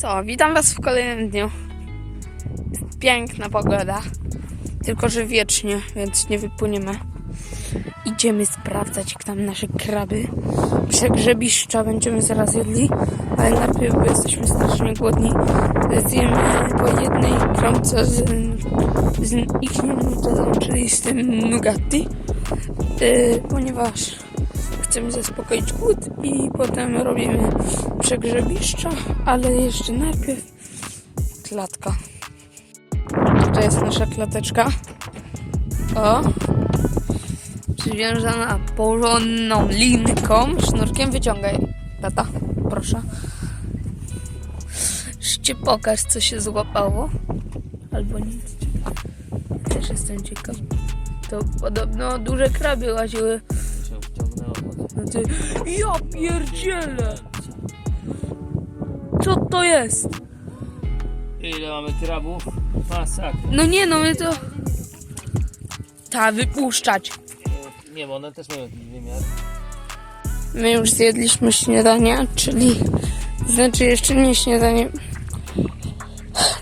Co, witam Was w kolejnym dniu. Piękna pogoda, tylko że wiecznie, więc nie wypłyniemy. Idziemy sprawdzać, jak tam nasze kraby. Przegrzebiszcza będziemy zaraz jedli, ale najpierw, bo jesteśmy strasznie głodni, zjemy po jednej kromce z, z ich nutellą, czyli z tym Nugatti, yy, ponieważ chcemy zaspokoić głód i potem robimy przegrzebiszcza, ale jeszcze najpierw klatka. Tutaj jest nasza klateczka. O! Przywiązana porządną linką. Sznurkiem wyciągaj. Tata, proszę. Jeszcze pokaż, co się złapało. Albo nic. Też jestem ciekaw. To podobno duże kraby łaziły ty, ja pierdzielę! Co to jest? Ile mamy krabów? Masakra. No nie no, my to... Ta, wypuszczać. E, Nie, bo one też mają jakiś wymiar. My już zjedliśmy śniadanie, czyli... Znaczy jeszcze nie śniadanie.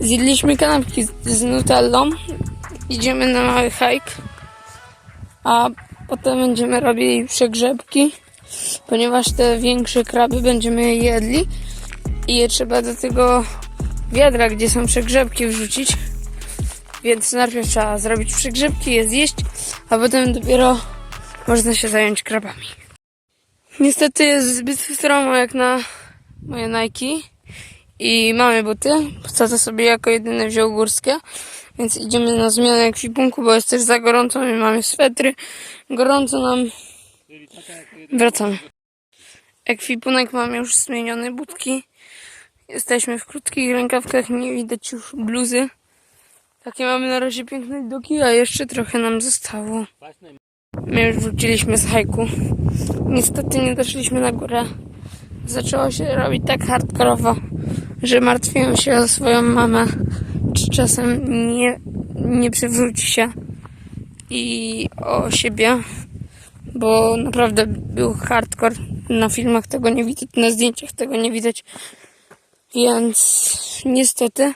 Zjedliśmy kanapki z, z nutellą. Idziemy na mały hike. A potem będziemy robili przegrzebki. Ponieważ te większe kraby będziemy jedli. I je trzeba do tego wiadra, gdzie są przegrzebki wrzucić. Więc najpierw trzeba zrobić przegrzebki, je zjeść, a potem dopiero można się zająć krabami. Niestety jest zbyt stromo jak na moje Nike i mamy buty. Tata sobie jako jedyny wziął górskie, więc idziemy na zmianę ekwipunku, bo jest też za gorąco, my mamy swetry, gorąco nam. Wracamy. Ekwipunek mam już zmieniony, budki. Jesteśmy w krótkich rękawkach, nie widać już bluzy. Takie mamy na razie piękne widoki, a jeszcze trochę nam zostało. My już wróciliśmy z hajku. Niestety nie doszliśmy na górę. Zaczęło się robić tak hardkorowo, że martwiłem się o swoją mamę, czy czasem nie, nie przywróci się i o siebie, bo naprawdę był hardcore. Na filmach tego nie widać, na zdjęciach tego nie widać, więc niestety.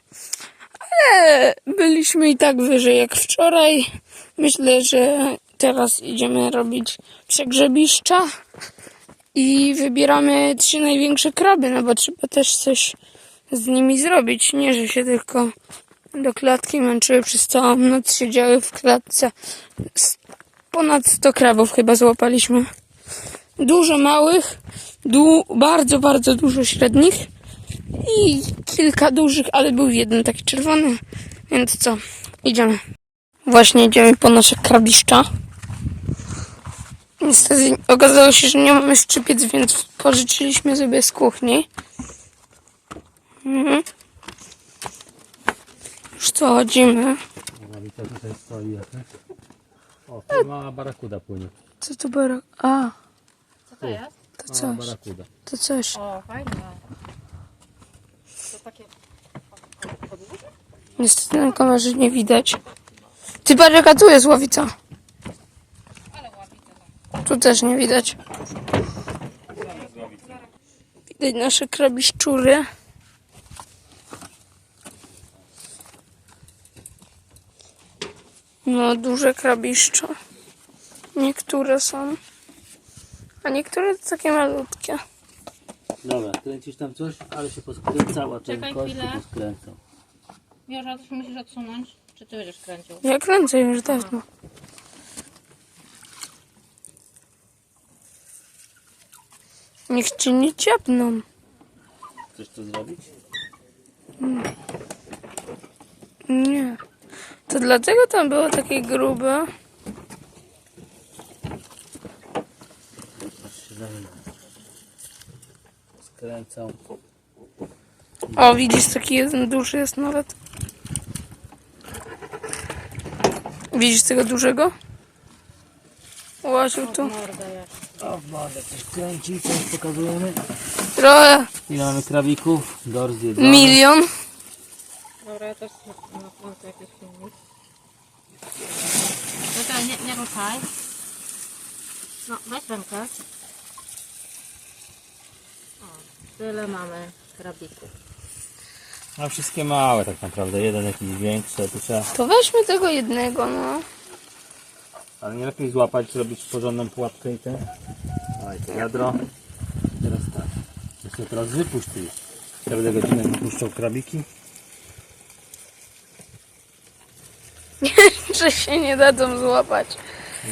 Ale byliśmy i tak wyżej jak wczoraj. Myślę, że teraz idziemy robić przegrzebiszcza i wybieramy trzy największe kraby, no bo trzeba też coś z nimi zrobić. Nie, że się tylko do klatki męczyły przez całą noc, siedziały w klatce. Ponad 100 krabów chyba złapaliśmy. Dużo małych, du- bardzo, bardzo dużo średnich i kilka dużych, ale był jeden taki czerwony, więc co, idziemy. Właśnie idziemy po nasze krabiszcza. Niestety okazało się, że nie mamy szczypiec, więc pożyczyliśmy sobie z kuchni. Mhm. Już co, chodzimy. Tutaj stoi jakaś. O, tu mała barakuda płynie. Co to barak? A, Co to jest? to Mała coś, barakuda. to coś. O, fajne. To takie... Niestety na kamerze nie widać. Ty patrz jaka tu jest ławica. Ale łapice. Tu też nie widać. Widać nasze krabiszczury. No, duże krabiszcza. Niektóre są. A niektóre to takie malutkie. Dobra, kręcisz tam coś, ale się poskręcała ten Czekaj kość się chwilę. poskręcał. Miorza, coś musisz odsunąć? Czy ty będziesz kręcił? Ja kręcę już dawno. Niech cię nie ciepną. Chcesz to zrobić? Nie. To dlatego tam było takie grube. Skręcał. O, widzisz, taki jeden duży jest nawet. Widzisz tego dużego? Łaził tu. O, wodę coś kręci, coś pokazujemy. Trochę. Ile mamy krabików? Dor zjedzony. Milion. Dobra, ja też nakręcę jakiś filmik. Czekaj, nie, nie ruszaj. No, weź rękę. O, tyle mamy krabików. A wszystkie małe tak naprawdę, jeden jakiś większy, tu trzeba, To weźmy tego jednego, no. ale nie lepiej złapać, zrobić porządną pułapkę i ten. Daj to wiadro. Teraz tak. Jeszcze teraz wypuść już. Ja będę godzinę wypuszczał krabiki. Że się nie dadzą złapać.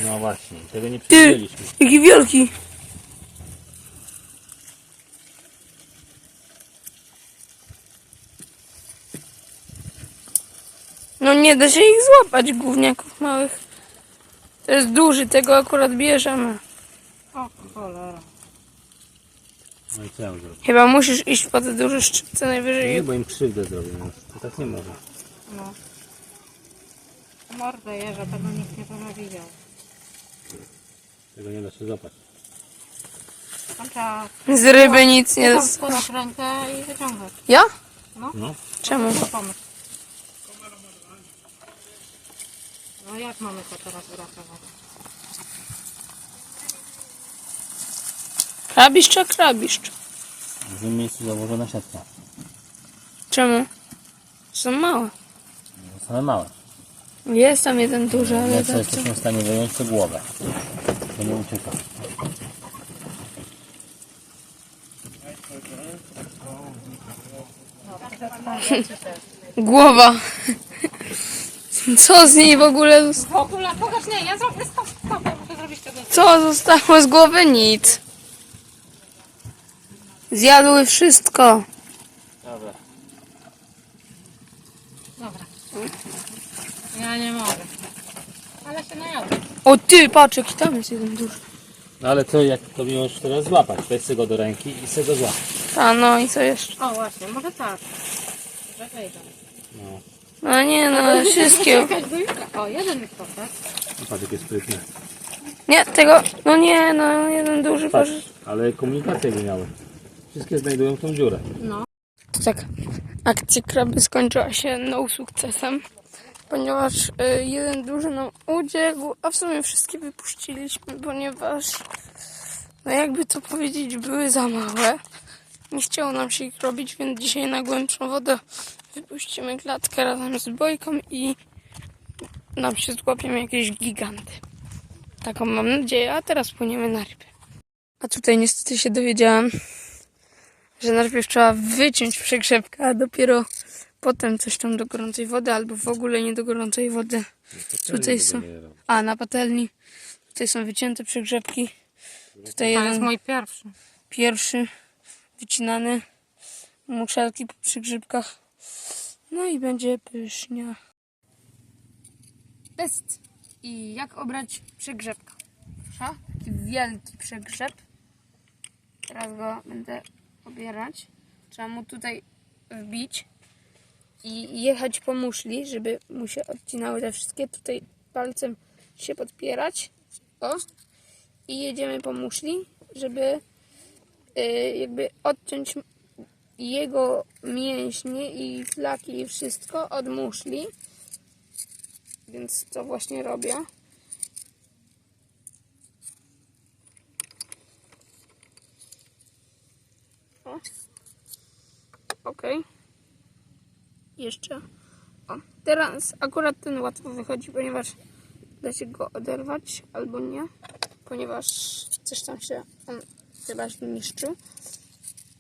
No właśnie, tego nie Ty, przewidzieliśmy. jaki wielki. No nie da się ich złapać, gówniaków małych. To jest duży, tego akurat bierzemy. O cholera. No i co ja mam zrobić? Chyba musisz iść po te duże szczypce Nie, najwyżej. bo im krzywdę zrobię, no. to tak nie może. No. Mordę jeża, tego nikt nie będzie widział. Tego nie da się złapać. Tam trzeba Z ryby nic nie... tam składać rękę i wyciągać. Ja? No, Czemu? To pomysł. No jak mamy to teraz uratować? Krabiszcz czy krabiszcz? w tym miejscu założona siatka. Czemu? Są małe. No, Same małe. Jest tam jeden duży, ale co tak jesteśmy w stanie wyjąć, to głowę. To nie ucieka. Głowa. Co z niej w ogóle W ogóle, pokaż, nie, ja zrobię stop, stop, ja muszę zrobić tego. Co zostało z głowy? Nic. Zjadły wszystko. Dobra. Dobra. Ja nie mogę. Ale się najadłem. O ty, patrz, jaki tam jest jeden duży. No ale co, jak to mi możesz teraz złapać? Weź go do ręki i sobie go złap. A no i co jeszcze? O właśnie, może tak. Że wejdę. No, No nie, no wszystkie. O, jeden mi poszedł. no patrz jakie sprytne. Nie, tego, no nie, no jeden duży, Patrz, patrz. ale komunikację by miały. Wszystkie znajdują tą dziurę. No. To tak, akcja kraby skończyła się no sukcesem, ponieważ y, jeden duży nam uciekł, a w sumie wszystkie wypuściliśmy, ponieważ, no jakby to powiedzieć, były za małe. Nie chciało nam się ich robić, więc dzisiaj na głębszą wodę wypuścimy klatkę razem z bojką i nam się złapią jakieś giganty. Taką mam nadzieję, a teraz płyniemy na ryby. A tutaj niestety się dowiedziałam, że najpierw trzeba wyciąć przegrzebkę, a dopiero potem coś tam do gorącej wody, albo w ogóle nie do gorącej wody. Tutaj są. A, na patelni. Tutaj są wycięte przegrzebki. Tutaj To jest jeden mój pierwszy. pierwszy wycinany. Muszelki po przygrzybkach. No i będzie pysznia. Test. I jak obrać przegrzebka? Proszę. Taki wielki przegrzeb. Teraz go będę obierać. Trzeba mu tutaj wbić i jechać po muszli, żeby mu się odcinały te wszystkie. Tutaj palcem się podpierać. O. I jedziemy po muszli, żeby y, jakby odciąć jego mięśnie i flaki i wszystko od muszli. Więc to właśnie robię. O. Okej. Jeszcze. O, teraz akurat ten łatwo wychodzi, ponieważ da się go oderwać albo nie, ponieważ coś tam się on chyba zniszczył.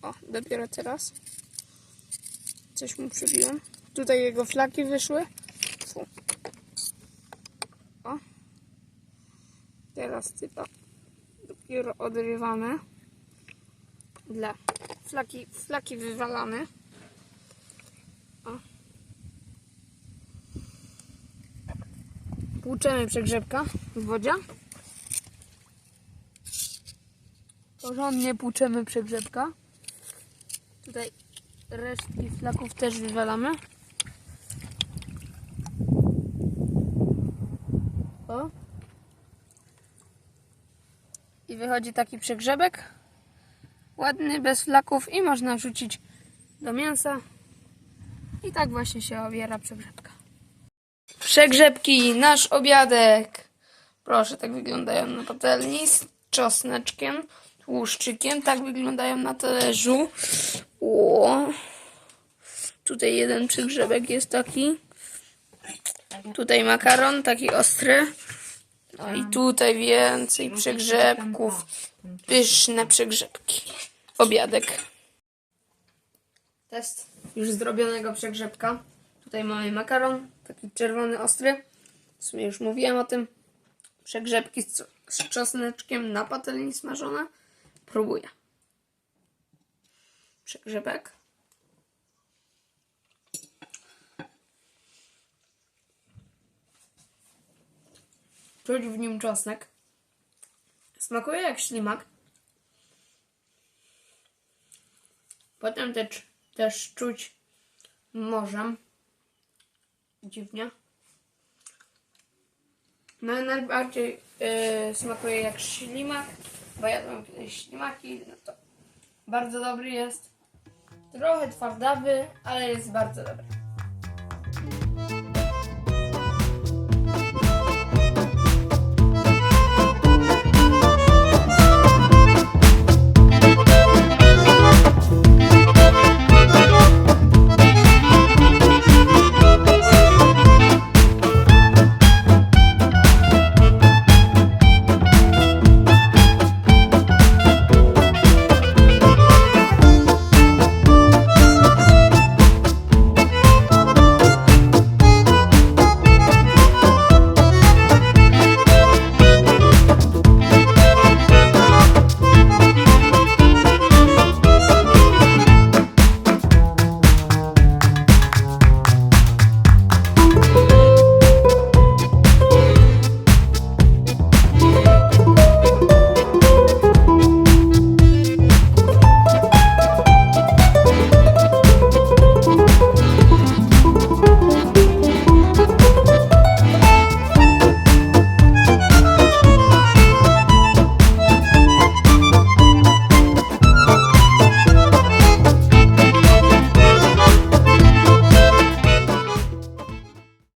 O, dopiero teraz. Coś mu przybiłem. Tutaj jego flaki wyszły. Fu. O. Teraz typa dopiero odrywamy. Dla flaki, flaki wywalamy. Płuczemy przegrzebka w wodzie. Porządnie płuczemy przegrzebka. Tutaj resztki flaków też wywalamy. O. I wychodzi taki przegrzebek. Ładny, bez flaków i można wrzucić do mięsa. I tak właśnie się obiera przegrzebka. Przegrzebki, nasz obiadek. Proszę, tak wyglądają na patelni z czosneczkiem, tłuszczykiem. Tak wyglądają na talerzu. O. Tutaj jeden przygrzebek jest taki. Tutaj makaron, taki ostry. No i tutaj więcej przegrzebków. Pyszne przegrzebki. Obiadek. Test już zrobionego przegrzebka. Tutaj mamy makaron, taki czerwony, ostry. W sumie już mówiłem o tym. Przegrzebki z, z czosneczkiem na patelni smażone. Próbuję. Przegrzebek. Czuć w nim czosnek. Smakuje jak ślimak. Potem też, też czuć morzem. Dziwnie. No najbardziej yy, smakuje jak ślimak, bo jadłem kiedyś ślimaki, no to bardzo dobry jest. Trochę twardawy, ale jest bardzo dobry.